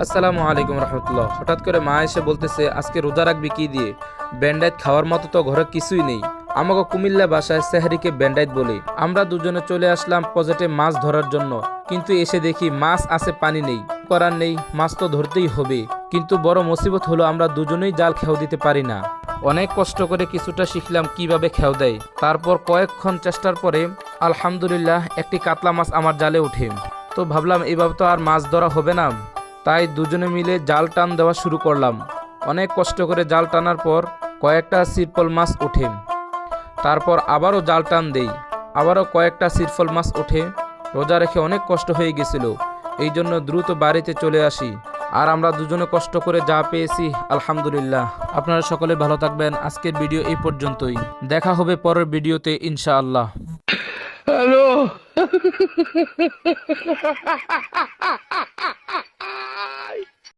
আসসালামু আলাইকুম রহমতুল্লাহ। হঠাৎ করে মা এসে বলতেছে, আজকে রোজা রাখবি কি দিয়ে? ব্যান্ডাইট খাওয়ার মতো তো ঘরে কিছুই নেই। আমাকে কুমিল্লা বাসায় সেহারিকে ব্যান্ডাইট বলে। আমরা দুজনে চলে আসলাম পজেটে মাছ ধরার জন্য। কিন্তু এসে দেখি মাছ আছে, পানি নেই। করার নেই, মাছ তো ধরতেই হবে। কিন্তু বড় মুসিবত হলো আমরা দুজনেই জাল খেও দিতে পারি না। অনেক কষ্ট করে কিছুটা শিখলাম কীভাবে খেও দেয়। তারপর কয়েকক্ষণ চেষ্টার পরে, আলহামদুলিল্লাহ, একটি কাতলা মাছ আমার জালে ওঠে তো ভাবলাম, এভাবে তো আর মাছ ধরা হবে না। তাই দুজনে মিলে জাল টান দেওয়া শুরু করলাম। অনেক কষ্ট করে জাল টানার পর কয়েকটা সিরপল মাছ ওঠে। তারপর আবারও জাল টান দেই। আবারও কয়েকটা সিরফল মাছ ওঠে। রোজা রেখে অনেক কষ্ট হয়ে গেছিল। এই জন্য দ্রুত বাড়িতে চলে আসি। আর আমরা দুজনে কষ্ট করে যা পেয়েছি, আলহামদুলিল্লাহ। আপনারা সকলে ভালো থাকবেন। আজকের ভিডিও এই পর্যন্তই। দেখা হবে পরের ভিডিওতে, ইনশাআল্লাহ। হ্যালো!